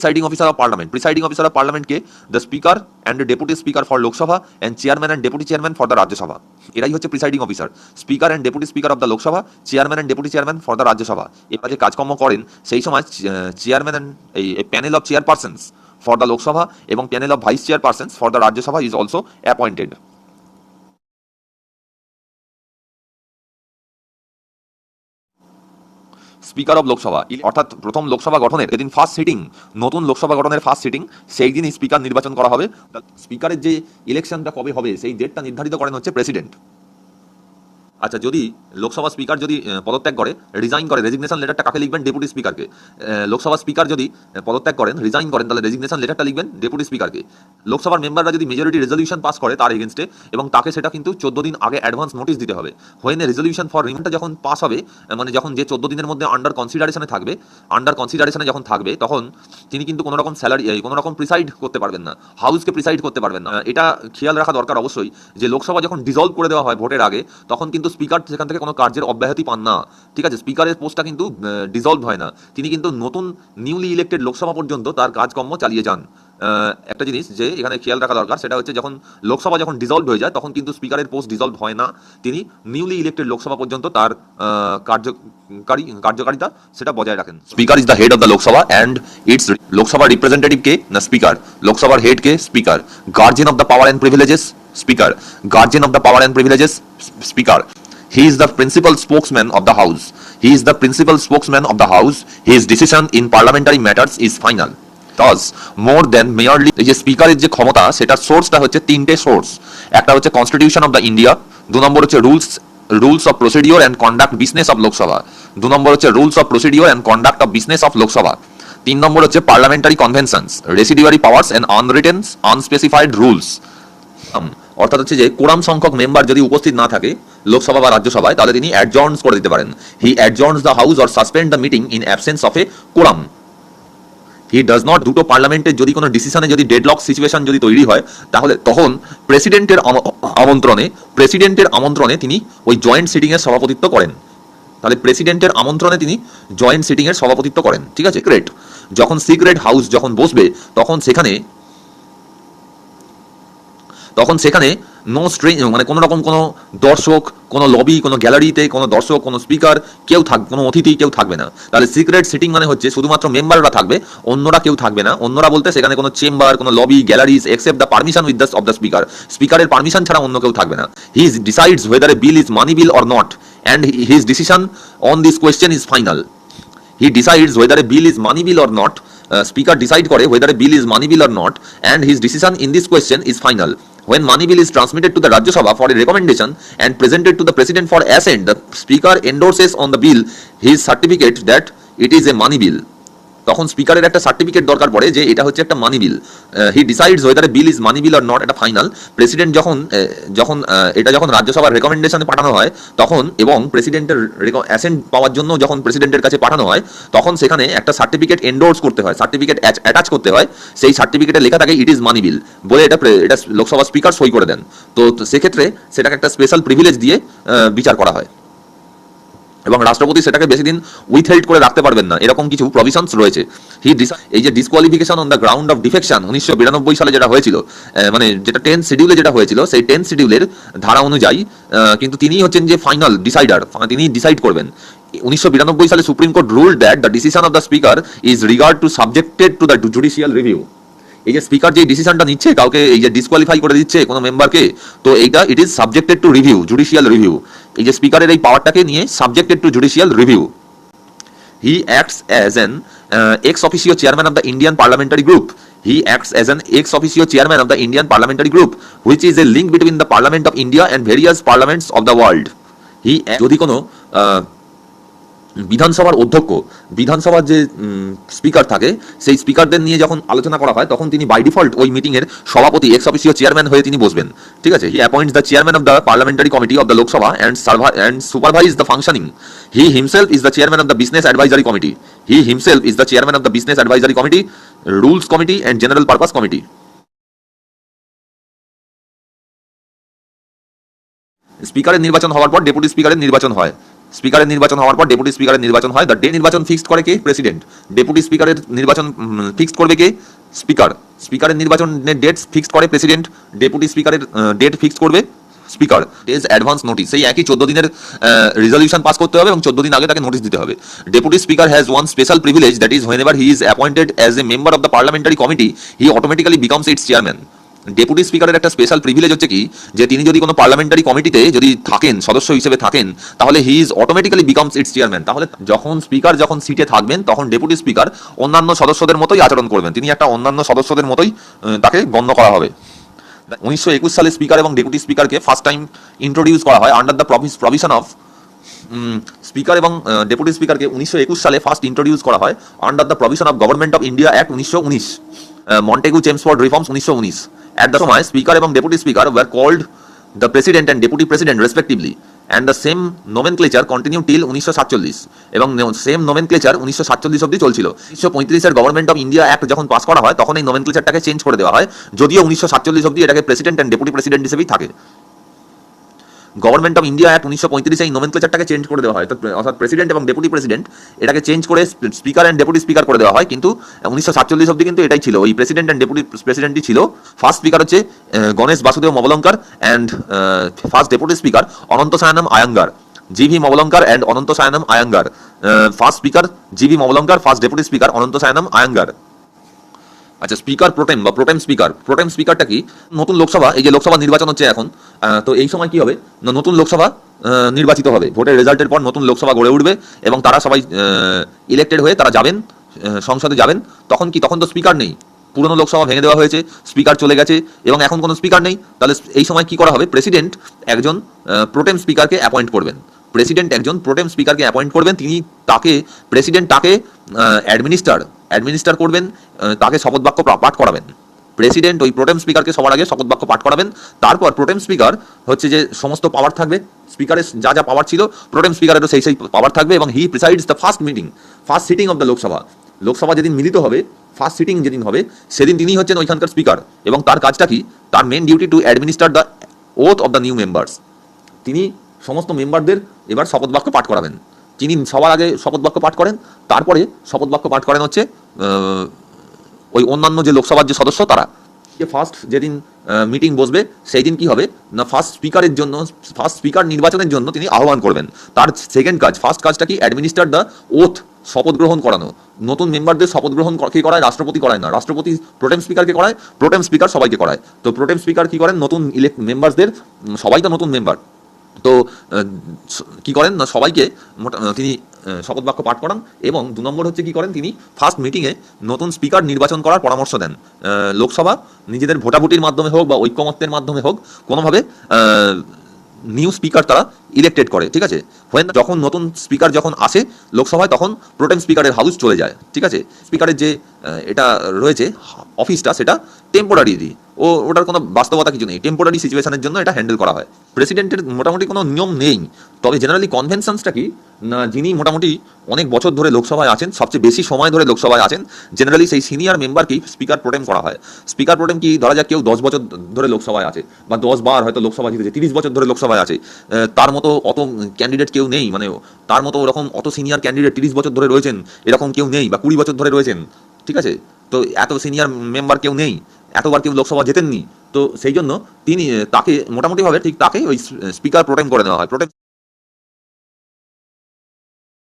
presiding officer of parliament. Presiding officer of parliament K the speaker and the deputy speaker for lok sabha and chairman and deputy chairman for the rajya sabha. এরাই হচ্ছে presiding officer speaker and deputy speaker of the Lok Sabha chairman and deputy chairman for the Rajya Sabha এরা যে কাজকর্ম করেন, সেই সময় chairman and এই panel of chairpersons for the Lok Sabha এবং panel of vice chairpersons for the Rajya Sabha is also appointed speaker of Lok Sabha. অর্থাৎ প্রথম লোকসভা গঠনের যেদিন ফার্স্ট সিটিং নতুন লোকসভা গঠনের ফার্স্ট সিটিং সেই দিনই স্পিকার নির্বাচন করা হবে। স্পিকারের যে ইলেকশনটা কবে হবে, সেই ডেটটা নির্ধারিত করেন হচ্ছে প্রেসিডেন্ট আচ্ছা যদি লোকসভা স্পিকার যদি পদত্যাগ করে রিজাইন করে রেজিগনেশন লেটারটা কাকে লিখবেন? ডেপুটি স্পিকারকে লোকসভা স্পিকার যদি পদত্যাগ করেন রিজাইন করেন, তাহলে রেজিগনেশন লেটারটা লিখবেন ডেপুটি স্পিকারকে লোকসভার মেম্বাররা যদি মেজরিটি রেজলিউশন পাস করে তার এগেনস্টে এবং তাকে সেটা কিন্তু চোদ্দ দিন আগে অ্যাডভান্স নোটিশ দিতে হবে। হোয়েন রেজলিউশন ফর রিমান্ডটা যখন পাস হবে মানে যখন যে চোদ্দ দিনের মধ্যে আন্ডার কনসিডারেশনে থাকবে আন্ডার কনসিডারেশনে যখন থাকবে, তখন তিনি কিন্তু কোনো রকম স্যালারি কোনো রকম প্রিসাইড করতে পারবেন না। হাউসকে প্রিসাইড করতে পারবেন না। এটা খেয়াল রাখা দরকার অবশ্যই যে লোকসভা যখন ডিজলভ করে দেওয়া হয় ভোটের আগে, তখন কিন্তু স্পিকার সেখান থেকে কোনো কার্যের অব্যাহতি পান না। ঠিক আছে? স্পিকারের পোস্টটা কিন্তু ডিজলভ হয় না। তিনি কিন্তু নতুন নিউলি ইলেক্টেড লোকসভা পর্যন্ত তার কাজকর্ম চালিয়ে যান। একটা জিনিস যে এখানে খেয়াল রাখা দরকার, সেটা হচ্ছে যখন লোকসভা যখন ডিজলভ হয়ে যায়, তখন কিন্তু স্পিকারের পোস্ট ডিজলভ হয় না। তিনি নিউলি ইলেক্টেড লোকসভা পর্যন্ত তার কার্যকারী, কার্যকারিতা সেটা বজায় রাখেন। Speaker is the head of the Lok Sabha and its Lok Sabha representative কে? না স্পিকার লোকসভার head K? Speaker guardian of the power and privileges speaker guardian of the power and privileges speaker He is the principal spokesman of the House. He is the principal spokesman of the House. His decision in parliamentary matters is final. Thus, more than merely এই যে স্পিকারের যে ক্ষমতা সেটা সোর্সটা হচ্ছে তিনটে source একটা হচ্ছে কনস্টিটিউশন অফ দ্য ইন্ডিয়া দু নম্বর হচ্ছে rules rules of procedure and conduct business of Lok Sabha দু নম্বর হচ্ছে rules of procedure and conduct of business of Lok Sabha তিন নম্বর হচ্ছে parliamentary conventions residuary powers and unwrittens unspecified rules অর্থাৎ হচ্ছে যে quorum সংখ্যক মেম্বার যদি উপস্থিত না থাকে লোকসভা বা রাজ্যসভায় তাহলে তিনি অ্যাডজর্নস করে দিতে পারেন। He adjourns the house or suspend the meeting in absence of a quorum he does not দুটো পার্লামেন্টের যদি কোনো ডিসিশনে যদি ডেডলক সিচুয়েশন যদি তৈরি হয়, তাহলে তখন প্রেসিডেন্টের আমন্ত্রণে প্রেসিডেন্টের আমন্ত্রণে তিনি ওই জয়েন্ট সিটিংয়ের সভাপতিত্ব করেন। তাহলে প্রেসিডেন্টের আমন্ত্রণে তিনি জয়েন্ট সিটিংয়ের সভাপতিত্ব করেন। ঠিক আছে? গ্রেট যখন সিক্রেট হাউস যখন বসবে, তখন সেখানে তখন সেখানে নো স্ট্রেঞ্জ মানে কোনো রকম কোনো দর্শক কোনো লবি কোনো গ্যালারিতে কোনো দর্শক কোনো স্পিকার কেউ থাক কোনো অতিথি কেউ থাকবে না। তাহলে সিক্রেট সিটিং মানে হচ্ছে শুধুমাত্র মেম্বাররা থাকবে অন্যরা কেউ থাকবে না। অন্যরা বলতে সেখানে কোনো চেম্বার কোনো lobby galleries except the permission with the of the speaker স্পিকারের পারমিশন ছাড়া অন্য কেউ থাকবে না। He is decides whether a bill is money bill or not and his decision on this question is final decides whether a bill is money bill or not uh, speaker decide করে whether a bill is money bill or not and his decision in this question is final when money bill is transmitted to the rajya sabha for a recommendation and presented to the president for assent the speaker endorses on the bill his certificate that it is a money bill তখন স্পিকারের একটা certificate দরকার পড়ে যে এটা হচ্ছে একটা money bill he decides whether bill is money bill R not এটা ফাইনাল প্রেসিডেন্ট যখন যখন এটা যখন রাজ্যসভার রেকমেন্ডেশনে পাঠানো হয়, তখন এবং প্রেসিডেন্টের অ্যাসেন্ট পাওয়ার জন্য যখন প্রেসিডেন্টের কাছে পাঠানো হয়, তখন সেখানে একটা সার্টিফিকেট এন্ডোর্স করতে হয় সার্টিফিকেট অ্যাটাচ করতে হয়। সেই সার্টিফিকেটে লেখা থাকে ইট ইজ মানি বিল বলে এটা এটা লোকসভা স্পিকার সই করে দেন। তো তো সেক্ষেত্রে সেটাকে একটা স্পেশাল প্রিভিলেজ দিয়ে বিচার করা হয়। এবং রাষ্ট্রপতি সেটাকে বেশি দিন উইথহেল্ড করে রাখতে পারবেন না। এরকম কিছু প্রভিশনস রয়েছে। হি এই যে disqualification on the ground of defection উনিশশো বিরানব্বই সালে যেটা হয়েছিল মানে যেটা টেন্থ শিডিউলে যেটা হয়েছিল, সেই টেন্থ শিডিউলের ধারা অনুযায়ী কিন্তু তিনি হচ্ছেন যে ফাইনাল ডিসাইডার তিনি ডিসাইড করবেন। উনিশশো বিরানব্বই সালে supreme court rule that the decision of the speaker is regard to subjected to the judicial review এই যে স্পিকার যে ডিসিশনটা নিচ্ছে, কাউকে এই যে ডিসকোয়ালিফাই করে দিচ্ছে কোনো মেম্বারকে তো এইটা it is subjected to review judicial review এই যে স্পিকারের এই পাওয়ারটাকে নিয়ে subjected to judicial review he acts as an ex officio chairman of the Indian parliamentary group he acts as an ex officio chairman of the Indian parliamentary group which is a link between the parliament of India and various parliaments of the world he যদি কোনো বিধানসভার অধ্যক্ষ, বিধানসভার যে speaker থাকে, সেই স্পিকারদের নিয়ে যখন আলোচনা করা হয়, তখন তিনি বাই ডিফল্ট ওই মিটিং এর সভাপতি এক্স অফিসীয় চেয়ারম্যান হয়ে তিনি বসবেন। ঠিক আছে? He appoints the chairman of the parliamentary committee of the Lok Sabha and serve and supervise the functioning he himself is the chairman of the business advisory committee he himself is the chairman of the business advisory committee rules committee and general purpose committee স্পিকারের নির্বাচন হওয়ার পর deputy স্পিকারের নির্বাচন হয়। স্পিকারের নির্বাচন হওয়ার পর ডেপুটি স্পিকারের নির্বাচন হয়। দ্য ডে নির্বাচন ফিক্সড করে কে? প্রেসিডেন্ট ডেপুটি স্পিকারের নির্বাচন ফিক্সড করবে কে? স্পিকার স্পিকারের নির্বাচনের ডেট ফিক্সড করে প্রেসিডেন্ট ডেপুটি স্পিকারের ডেট ফিক্সড করবে স্পিকার ইজ অ্যাডভান্স নোটিস সেই একই চোদ্দ দিনের রেজলিউশন পাস করতে হবে এবং চোদ্দ দিন আগে তাকে নোটিস দিতে হবে। Deputy speaker has one special privilege that is whenever he is appointed as a member of the parliamentary committee he automatically becomes its chairman deputy স্পিকারের একটা স্পেশাল প্রিভিলেজ হচ্ছে কি, যে তিনি যদি কোনো পার্লামেন্টারি কমিটিতে যদি থাকেন, সদস্য হিসেবে থাকেন, তাহলে he is automatically becomes its chairman তাহলে যখন স্পিকার যখন সিটে থাকবেন, তখন ডেপুটি স্পিকার অন্যান্য সদস্যদের মতোই আচরণ করবেন। তিনি একটা অন্যান্য সদস্যদের মতোই তাকে গণ্য করা হবে। উনিশশো একুশ সালে স্পিকার এবং ডেপুটি স্পিকারকে ফার্স্ট টাইম ইন্ট্রোডিউস করা হয় under the provision of speaker এবং ডেপুটি স্পিকারকে উনিশশো একুশ সালে ফার্স্ট ইন্ট্রোডিউস করা হয় under the provision of government of India act উনিশশো উনিশ। মন্টেগু চেমসফোর্ড রিফর্মস উনিশশো উনিশ। অ্যাট দ্য সময় স্পিকার এবং deputy speaker were called the president and deputy president respectively and the same nomenclature continue till উনিশশো সাতচল্লিশ, এবং সেম নোমেন ক্লেচার উনিশশো সাতচল্লিশ অব্দি চলছিল। উনিশশো পঁয়ত্রিশের গভর্নমেন্ট অফ ইন্ডিয়া অ্যাক্ট যখন পাস করা হয়, তখন এই নোমেন ক্লেচারটাকে চেঞ্জ করে দেওয়া হয়, যদিও উনিশশো সাতচল্লিশ অব্দি এটাকে প্রেসিডেন্ট অ্যান্ড ডেপুটি প্রেসিডেন্ট হিসেবেই থাকে। গভর্নমেন্ট অফ ইন্ডিয়া অ্যাক্ট উনিশশো পঁয়ত্রিশে এই নোমেনক্লেচারটাকে চেঞ্জ করে দেওয়া হয়। অর্থাৎ প্রেসিডেন্ট এবং ডেপুটি প্রেসিডেন্ট এটাকে চেঞ্জ করে স্পিকার অ্যান্ড ডেপুটি স্পিকার করে দেওয়া হয়। কিন্তু উনিশশো সাতচল্লিশ অব্দি কিন্তু এটাই ছিল। ওই প্রেসিডেন্ট অ্যান্ড ডেপুটি প্রেসিডেন্টই ছিল। ফার্স্ট স্পিকার হচ্ছে Ganesh Vasudev Mavalankar and first deputy speaker Ananthasayanam Ayyangar. G V Mavalankar and Ananthasayanam Ayyangar. First speaker G V Mavalankar first deputy speaker Ananthasayanam Ayyangar. আচ্ছা স্পিকার প্রোটেম বা প্রোটেম speaker প্রোটেম স্পিকারটা কি? নতুন লোকসভা, এই যে লোকসভা নির্বাচন হচ্ছে এখন তো এই সময় কি হবে? নতুন লোকসভা নির্বাচিত হবে। ভোটের রেজাল্টের পর নতুন লোকসভা গড়ে উঠবে এবং তারা সবাই ইলেক্টেড হয়ে তারা যাবেন সংসদে যাবেন। তখন কি? তখন তো স্পিকার নেই। পুরনো লোকসভা ভেঙে দেওয়া হয়েছে স্পিকার চলে গেছে এবং এখন কোনো স্পিকার নেই। তাহলে এই সময় কি করা হবে? প্রেসিডেন্ট একজন প্রোটেম স্পিকারকে অ্যাপয়েন্ট করবেন। প্রেসিডেন্ট একজন প্রোটেম স্পিকারকে অ্যাপয়েন্ট করবেন। তিনি তাকে প্রেসিডেন্ট তাকে অ্যাডমিনিস্টার অ্যাডমিনিস্টার করবেন তাকে শপথ বাক্য পাঠ করাবেন। প্রেসিডেন্ট ওই প্রোটেম স্পিকারকে সবার আগে শপথ বাক্য পাঠ করাবেন। তারপর প্রোটেম স্পিকার হচ্ছে যে সমস্ত পাওয়ার থাকবে, স্পিকারের যা যা পাওয়ার ছিল, প্রোটেম স্পিকারেরও সেই সেই পাওয়ার থাকবে এবং he presides the first meeting first sitting of the Lok Sabha Lok Sabha যেদিন মিলিত হবে ফার্স্ট সিটিং যেদিন হবে, সেদিন তিনি হচ্ছেন ওইখানকার স্পিকার এবং তার কাজটা কি? তার main duty to administer the oath of the new members তিনি সমস্ত মেম্বারদের এবার শপথ বাক্য পাঠ করাবেন। তিনি সবার আগে শপথ বাক্য পাঠ করেন, তারপরে শপথ বাক্য পাঠ করেন হচ্ছে ওই অন্যান্য যে লোকসভার যে সদস্য, তারা। যে ফার্স্ট যেদিন মিটিং বসবে সেই দিন কি হবে? না ফার্স্ট স্পিকারের জন্য ফার্স্ট স্পিকার নির্বাচনের জন্য তিনি আহ্বান করবেন। তার সেকেন্ড কাজ ফার্স্ট কাজটা কি? অ্যাডমিনিস্টার দ্য ওথ শপথ গ্রহণ করানো। নতুন মেম্বারদের শপথ গ্রহণ ক- করায়? রাষ্ট্রপতি করায় না। রাষ্ট্রপতি প্রোটেম স্পিকারকে করায়? প্রোটেম স্পিকার সবাইকে করায়। তো প্রোটেম স্পিকার কি করেন? নতুন ইলেক্ট মেম্বারসদের সবাই তো নতুন মেম্বার তো কি করেন? না, সবাইকে তিনি শপথ বাক্য পাঠ করান এবং দু নম্বর হচ্ছে কি করেন তিনি? ফার্স্ট মিটিংয়ে নতুন স্পিকার নির্বাচন করার পরামর্শ দেন। লোকসভা নিজেদের ভোটাভুটির মাধ্যমে হোক বা ঐক্যমত্যের মাধ্যমে হোক, কোনোভাবে নিউ স্পিকার তারা ইলেক্টেড করে, ঠিক আছে? হোয়েন যখন নতুন স্পিকার যখন আসে, লোকসভায় তখন প্রোটেম স্পিকারের হাউস চলে যায়, ঠিক আছে? স্পিকারের যে এটা রয়েছে অফিসটা সেটা টেম্পোরারি ও, ওটার কোনো বাস্তবতা কিছু নেই। টেম্পোরারি সিচুয়েশনের জন্য এটা হ্যান্ডেল করা হয়। প্রেসিডেন্টের মোটামুটি কোনো নিয়ম নেই। তবে জেনারেলি কনভেনশনসটা কি? না, যিনি মোটামুটি অনেক বছর ধরে লোকসভায় আছেন, সবচেয়ে বেশি সময় ধরে লোকসভায় আছেন জেনারেলি সেই সিনিয়র মেম্বারকেই স্পিকার প্রোটেম করা হয়। স্পিকার প্রোটেম কি, ধরা যাক কেউ দশ বছর ধরে লোকসভায় আছে, বা দশ বার হয়তো লোকসভা জিতেছে, তিরিশ বছর ধরে লোকসভায় আছে তার মতো অত ক্যান্ডিডেট কেউ নেই মানে তার মতো ওরকম অত সিনিয়র ক্যান্ডিডেট তিরিশ বছর ধরে রয়েছেন, এরকম কেউ নেই, বা কুড়ি বছর ধরে রয়েছেন, ঠিক আছে? তো এত সিনিয়র মেম্বার কেউ নেই, এতবার কেউ লোকসভা জেতেননি, তো সেই জন্য তিনি তাকে মোটামুটিভাবে ঠিক তাকে ওই স্পিকার প্রোটেম করে দেওয়া হয় প্রোটেম